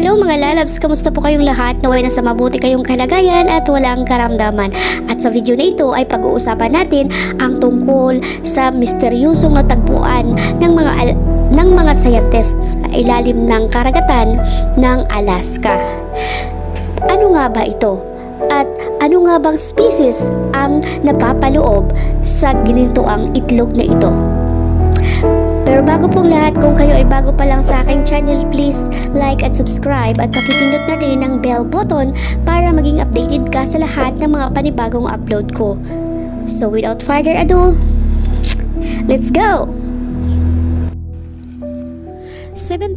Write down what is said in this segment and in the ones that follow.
Hello mga lalabs, kamusta po kayong lahat? Naway na sa mabuti kayong kalagayan at walang karamdaman. At sa video na ito ay pag-uusapan natin ang tungkol sa misteryosong natagpuan ng mga ng mga scientists sa ilalim ng karagatan ng Alaska. Ano nga ba ito? At ano nga bang species ang napapaloob sa ginintuang itlog na ito? Pero bago pong lahat, kung kayo ay bago pa lang sa aking channel, please like at subscribe at pakipindot na rin ang bell button para maging updated ka sa lahat ng mga panibagong upload ko. So without further ado, let's go! 70%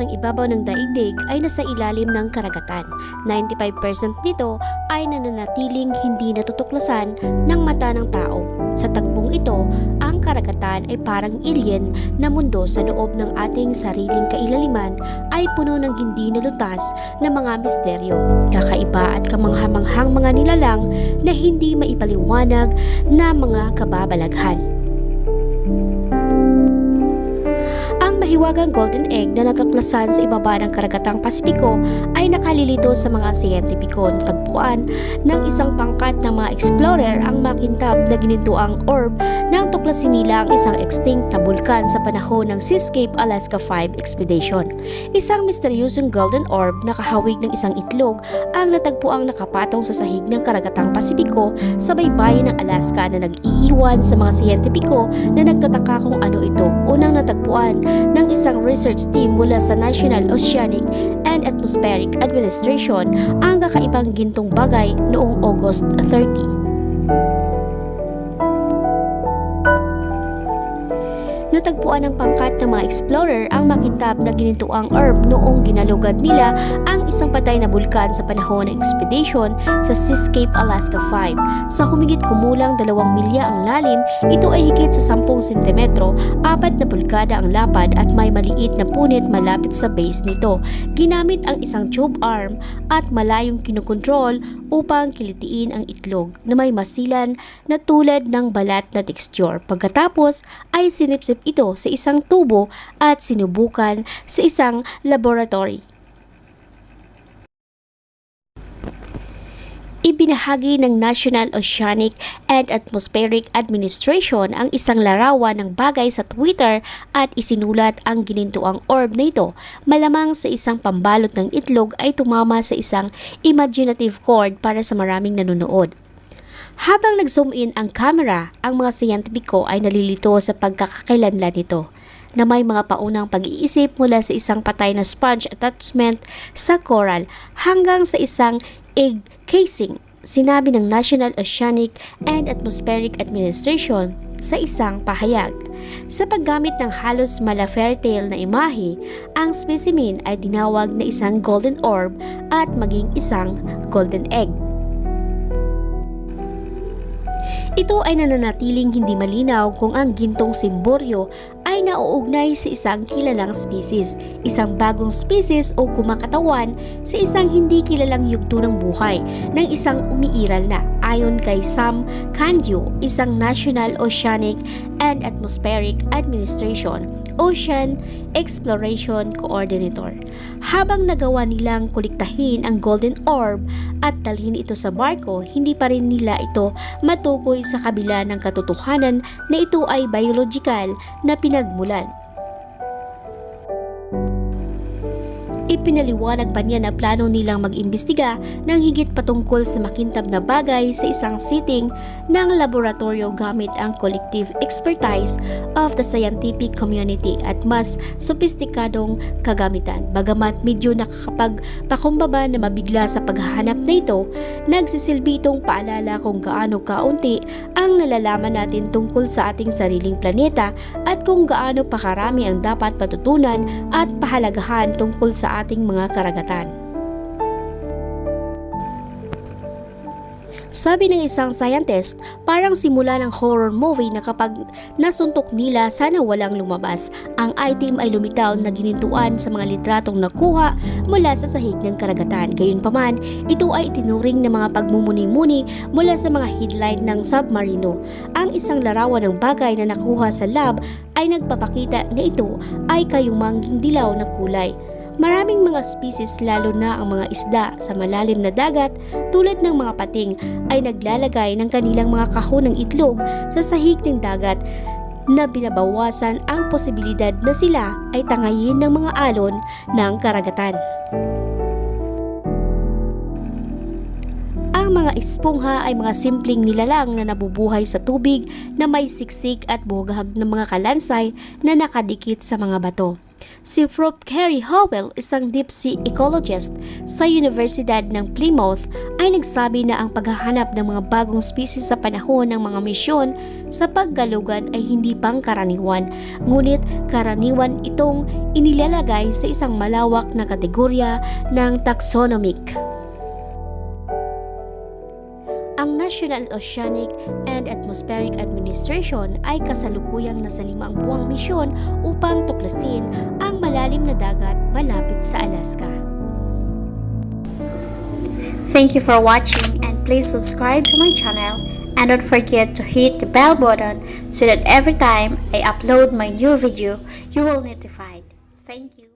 ng ibabaw ng daigdig ay nasa ilalim ng karagatan. 95% nito ay nananatiling hindi natutuklasan ng mata ng tao. Sa tagpong ito, ang karagatan ay parang alien na mundo sa loob ng ating sariling kailaliman ay puno ng hindi nalutas na mga misteryo, kakaiba at kamanghamanghang mga nilalang na hindi maipaliwanag na mga kababalaghan. Mahiwagang golden egg na natuklasan sa ibaba ng karagatang Pasipiko ay nakalilito sa mga siyentipiko na tagpuan ng isang pangkat ng mga explorer ang makintab na ginintuang orb nang tuklasin nila ang isang extinct na bulkan sa panahon ng Seascape Alaska 5 expedition. Isang misteryosong golden orb na kahawig ng isang itlog ang natagpuang nakapatong sa sahig ng karagatang Pasipiko sa baybayin ng Alaska na nag-iiwan sa mga siyentipiko na nagtataka kung ano ito. Unang natagpuan ng isang research team mula sa National Oceanic and Atmospheric Administration ang kakaibang gintong bagay noong August 30. Natagpuan ng pangkat ng mga explorer ang makintab na ginintuang herb noong ginalugad nila ang isang patay na bulkan sa panahon ng expedition sa Seascape Alaska 5. Sa humigit kumulang dalawang milya ang lalim, ito ay higit sa 10 cm, apat na pulgada ang lapad at may maliit na punit malapit sa base nito. Ginamit ang isang tube arm at malayong kinukontrol upang kilitiin ang itlog na may masilan na tulad ng balat na texture. Pagkatapos ay sinipsip ito sa isang tubo at sinubukan sa isang laboratory. Ibinahagi ng National Oceanic and Atmospheric Administration ang isang larawan ng bagay sa Twitter at isinulat ang ginintuang orb na ito. Malamang sa isang pambalot ng itlog ay tumama sa isang imaginative chord para sa maraming nanonood. Habang nag-zoom in ang camera, ang mga siyentipiko ay nalilito sa pagkakakilanlan nito na may mga paunang pag-iisip mula sa isang patay na sponge attachment sa coral hanggang sa isang egg casing, sinabi ng National Oceanic and Atmospheric Administration sa isang pahayag. Sa paggamit ng halos mala fairy tale na imahe, ang specimen ay tinawag na isang golden orb at maging isang golden egg. Ito ay nananatiling hindi malinaw kung ang gintong simboryo ay nauugnay sa isang kilalang species, isang bagong species o kumakatawan sa isang hindi kilalang yugto ng buhay ng isang umiiral na ayon kay Sam Candio, isang National Oceanic and Atmospheric Administration Ocean Exploration Coordinator. Habang nagawa nilang kuliktahin ang Golden Orb at dalhin ito sa barko, hindi pa rin nila ito matukoy sa kabila ng katotohanan na ito ay biological na pinagmulan. Ipinaliwanag pa niya na plano nilang mag-imbestiga ng higit patungkol sa makintab na bagay sa isang sitting ng laboratorio gamit ang collective expertise of the scientific community at mas sopistikadong kagamitan. Bagamat medyo nakakapagpakumbaba na mabigla sa paghahanap na ito, nagsisilbi itong paalala kung gaano kaunti ang nalalaman natin tungkol sa ating sariling planeta at kung gaano pa karami ang dapat patutunan at pahalagahan tungkol sa ating mga karagatan. Sabi ng isang scientist, parang simula ng horror movie na kapag nasuntok nila sana walang lumabas. Ang item ay lumitaw na ginintuan sa mga litratong nakuha mula sa sahig ng karagatan. Gayunpaman, ito ay tinuring ng mga pagmumuni-muni mula sa mga headline ng submarino. Ang isang larawan ng bagay na nakuha sa lab ay nagpapakita na ito ay kayumanging dilaw na kulay. Maraming mga species lalo na ang mga isda sa malalim na dagat tulad ng mga pating ay naglalagay ng kanilang mga kahon ng itlog sa sahig ng dagat na binabawasan ang posibilidad na sila ay tangayin ng mga alon ng karagatan. Ang mga espongha ay mga simpleng nilalang na nabubuhay sa tubig na may siksik at buhagahag ng mga kalansay na nakadikit sa mga bato. Si Prof. Carrie Howell, isang deep sea ecologist sa Universidad ng Plymouth, ay nagsabi na ang paghahanap ng mga bagong species sa panahon ng mga misyon sa paggalugad ay hindi pang karaniwan, ngunit karaniwan itong inilalagay sa isang malawak na kategorya ng taxonomic. Ang National Oceanic and Atmospheric Administration ay kasalukuyang nasa limang buwang misyon upang tuklasin ang malalim na dagat malapit sa Alaska. Thank you for watching and please subscribe to my channel and don't forget to hit the bell button so that every time I upload my new video, you will notified. Thank you.